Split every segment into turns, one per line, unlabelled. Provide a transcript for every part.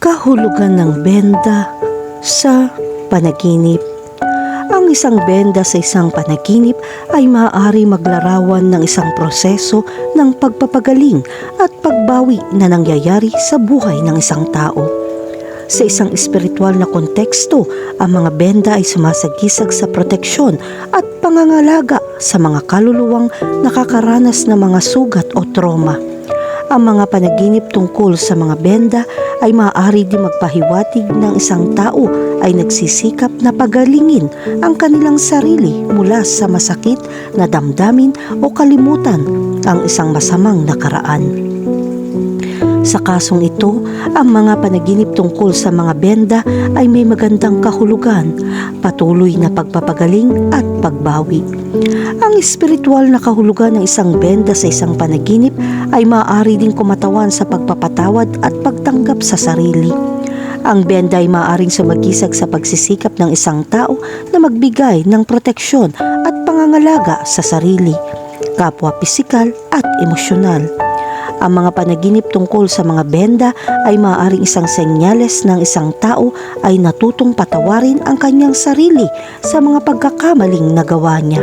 kahulugan ng benda sa panaginip. Ang isang benda sa isang panaginip ay maaari maglarawan ng isang proseso ng pagpapagaling at pagbawi na nangyayari sa buhay ng isang tao. Sa isang espiritual na konteksto, ang mga benda ay sumasagisag sa proteksyon at pangangalaga sa mga kaluluwang nakakaranas ng mga sugat o trauma. Ang mga panaginip tungkol sa mga benda ay maaari din magpahiwatig ng isang tao ay nagsisikap na pagalingin ang kanilang sarili mula sa masakit na damdamin o kalimutan ang isang masamang nakaraan. Sa kasong ito, ang mga panaginip tungkol sa mga benda ay may magandang kahulugan, patuloy na pagpapagaling at pagbawi. Ang espiritual na kahulugan ng isang benda sa isang panaginip ay maaari ding kumatawan sa pagpapatawad at pagtanggap sa sarili. Ang benda ay maaaring sumagisag sa pagsisikap ng isang tao na magbigay ng proteksyon at pangangalaga sa sarili, kapwa pisikal at emosyonal. Ang mga panaginip tungkol sa mga benda ay maaaring isang senyales ng isang tao ay natutong patawarin ang kanyang sarili sa mga pagkakamaling nagawa niya.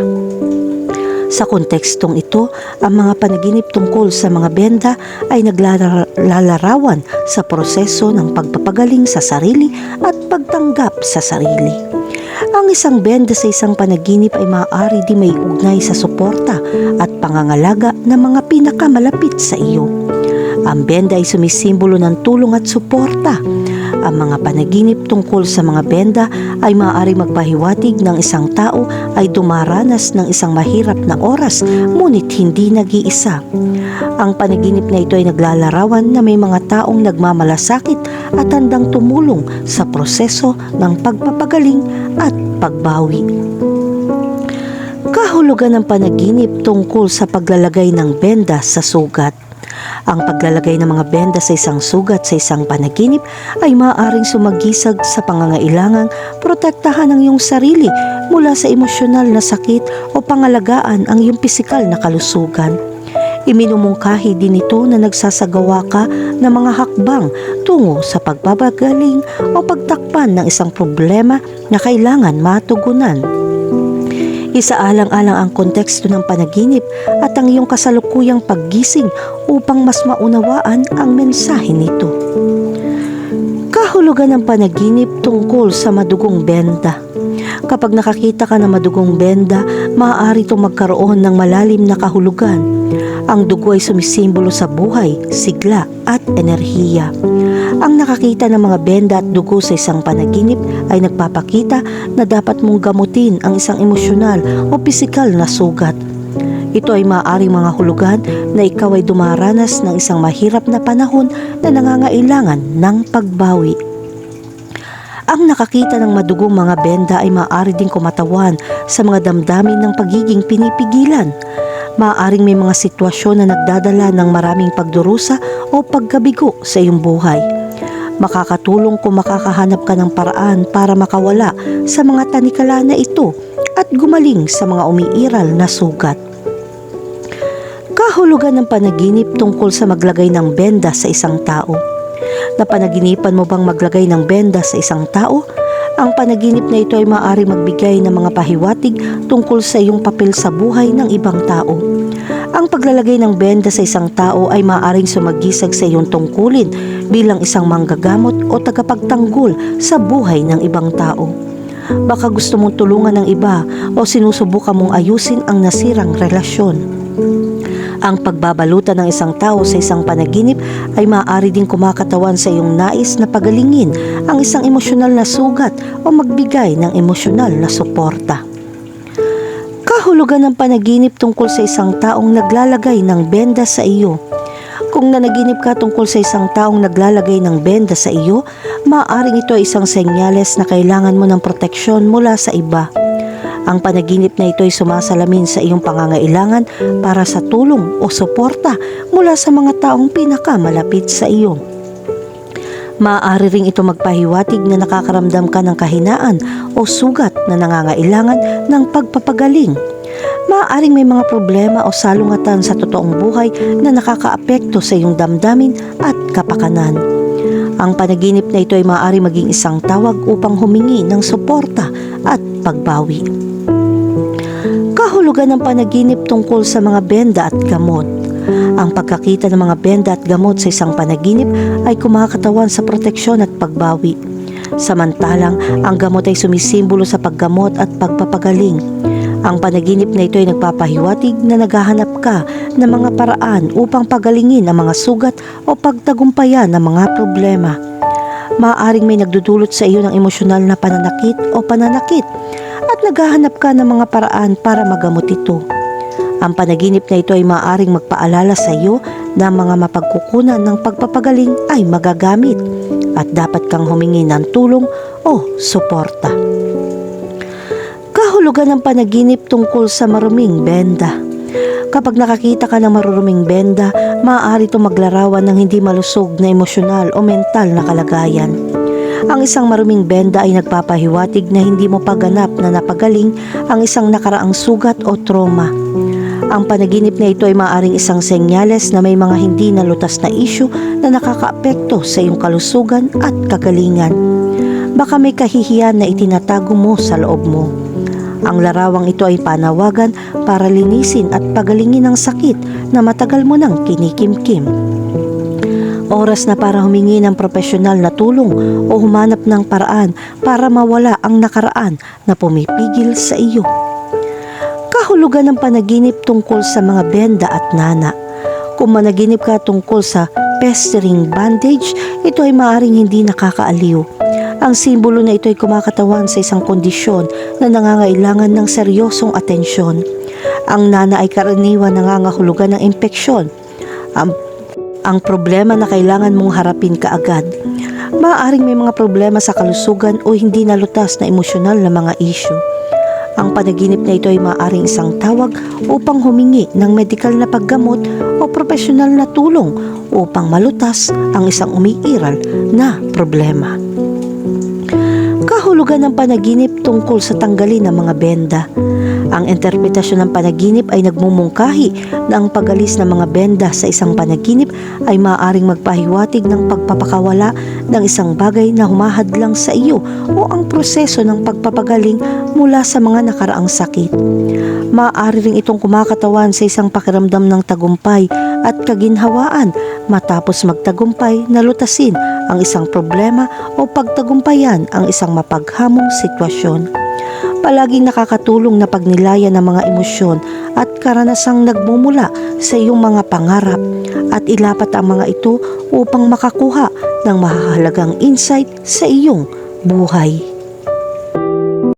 Sa kontekstong ito, ang mga panaginip tungkol sa mga benda ay naglalarawan sa proseso ng pagpapagaling sa sarili at pagtanggap sa sarili. Ang isang benda sa isang panaginip ay maaari di may ugnay sa suporta at pangangalaga ng mga pinakamalapit sa iyo. Ang benda ay sumisimbolo ng tulong at suporta. Ang mga panaginip tungkol sa mga benda ay maaari magpahiwatig ng isang tao ay dumaranas ng isang mahirap na oras ngunit hindi nag-iisa. Ang panaginip na ito ay naglalarawan na may mga taong nagmamalasakit at handang tumulong sa proseso ng pagpapagaling at pagbawi. Kahulugan ng panaginip tungkol sa paglalagay ng benda sa sugat. Ang paglalagay ng mga benda sa isang sugat sa isang panaginip ay maaaring sumagisag sa pangangailangang protektahan ang iyong sarili mula sa emosyonal na sakit o pangalagaan ang iyong pisikal na kalusugan. Iminumungkahi din ito na nagsasagawa ka ng mga hakbang tungo sa pagbabagaling o pagtakpan ng isang problema na kailangan matugunan. Isaalang-alang ang konteksto ng panaginip at ang iyong kasalukuyang paggising upang mas maunawaan ang mensahe nito. Kahulugan ng panaginip tungkol sa madugong benda. Kapag nakakita ka ng madugong benda, maaari itong magkaroon ng malalim na kahulugan. Ang dugo ay sumisimbolo sa buhay, sigla at enerhiya. Ang nakakita ng mga benda at dugo sa isang panaginip ay nagpapakita na dapat mong gamutin ang isang emosyonal o pisikal na sugat. Ito ay maaaring mga hulugan na ikaw ay dumaranas ng isang mahirap na panahon na nangangailangan ng pagbawi. Ang nakakita ng madugong mga benda ay maaari ding kumatawan sa mga damdamin ng pagiging pinipigilan maaaring may mga sitwasyon na nagdadala ng maraming pagdurusa o pagkabigo sa iyong buhay. Makakatulong kung makakahanap ka ng paraan para makawala sa mga tanikala na ito at gumaling sa mga umiiral na sugat. Kahulugan ng panaginip tungkol sa maglagay ng benda sa isang tao. Napanaginipan mo bang maglagay ng benda sa isang tao? Ang panaginip na ito ay maaari magbigay ng mga pahiwatig tungkol sa iyong papel sa buhay ng ibang tao. Ang paglalagay ng benda sa isang tao ay maaaring sumagisag sa iyong tungkulin bilang isang manggagamot o tagapagtanggol sa buhay ng ibang tao. Baka gusto mong tulungan ng iba o sinusubukan mong ayusin ang nasirang relasyon. Ang pagbabalutan ng isang tao sa isang panaginip ay maaari din kumakatawan sa iyong nais na pagalingin ang isang emosyonal na sugat o magbigay ng emosyonal na suporta. Kahulugan ng panaginip tungkol sa isang taong naglalagay ng benda sa iyo. Kung nanaginip ka tungkol sa isang taong naglalagay ng benda sa iyo, maaaring ito ay isang senyales na kailangan mo ng proteksyon mula sa iba. Ang panaginip na ito ay sumasalamin sa iyong pangangailangan para sa tulong o suporta mula sa mga taong pinakamalapit sa iyo. Maaari ring ito magpahiwatig na nakakaramdam ka ng kahinaan o sugat na nangangailangan ng pagpapagaling. Maaaring may mga problema o salungatan sa totoong buhay na nakakaapekto sa iyong damdamin at kapakanan. Ang panaginip na ito ay maaari maging isang tawag upang humingi ng suporta at pagbawi. Kahulugan ng panaginip tungkol sa mga benda at gamot. Ang pagkakita ng mga benda at gamot sa isang panaginip ay kumakatawan sa proteksyon at pagbawi. Samantalang ang gamot ay sumisimbolo sa paggamot at pagpapagaling. Ang panaginip na ito ay nagpapahiwatig na naghahanap ka ng mga paraan upang pagalingin ang mga sugat o pagtagumpayan ng mga problema. Maaaring may nagdudulot sa iyo ng emosyonal na pananakit o pananakit at naghahanap ka ng mga paraan para magamot ito. Ang panaginip na ito ay maaaring magpaalala sa iyo na mga mapagkukunan ng pagpapagaling ay magagamit at dapat kang humingi ng tulong o suporta. Kahulugan ng panaginip tungkol sa maruming benda. Kapag nakakita ka ng maruruming benda, maaari itong maglarawan ng hindi malusog na emosyonal o mental na kalagayan. Ang isang maruming benda ay nagpapahiwatig na hindi mo paganap na napagaling ang isang nakaraang sugat o trauma. Ang panaginip na ito ay maaaring isang senyales na may mga hindi nalutas na isyu na nakakaapekto sa iyong kalusugan at kagalingan. Baka may kahihiyan na itinatago mo sa loob mo. Ang larawang ito ay panawagan para linisin at pagalingin ang sakit na matagal mo nang kinikimkim. Oras na para humingi ng profesional na tulong o humanap ng paraan para mawala ang nakaraan na pumipigil sa iyo. Kahulugan ng panaginip tungkol sa mga benda at nana. Kung managinip ka tungkol sa pestering bandage, ito ay maaring hindi nakakaaliw. Ang simbolo na ito ay kumakatawan sa isang kondisyon na nangangailangan ng seryosong atensyon. Ang nana ay karaniwan nangangahulugan ng impeksyon. Ang, ang problema na kailangan mong harapin kaagad. Maaaring may mga problema sa kalusugan o hindi nalutas na emosyonal na mga issue. Ang panaginip na ito ay maaaring isang tawag upang humingi ng medikal na paggamot o profesional na tulong upang malutas ang isang umiiral na problema. Kahulugan ng panaginip tungkol sa tanggalin ng mga benda. Ang interpretasyon ng panaginip ay nagmumungkahi na ang pagalis ng mga benda sa isang panaginip ay maaaring magpahiwatig ng pagpapakawala ng isang bagay na humahadlang sa iyo o ang proseso ng pagpapagaling mula sa mga nakaraang sakit. Maaari ring itong kumakatawan sa isang pakiramdam ng tagumpay at kaginhawaan matapos magtagumpay na lutasin ang isang problema o pagtagumpayan ang isang mapaghamong sitwasyon. Palaging nakakatulong na pagnilayan ng mga emosyon at karanasang nagmumula sa iyong mga pangarap at ilapat ang mga ito upang makakuha ng mahahalagang insight sa iyong buhay.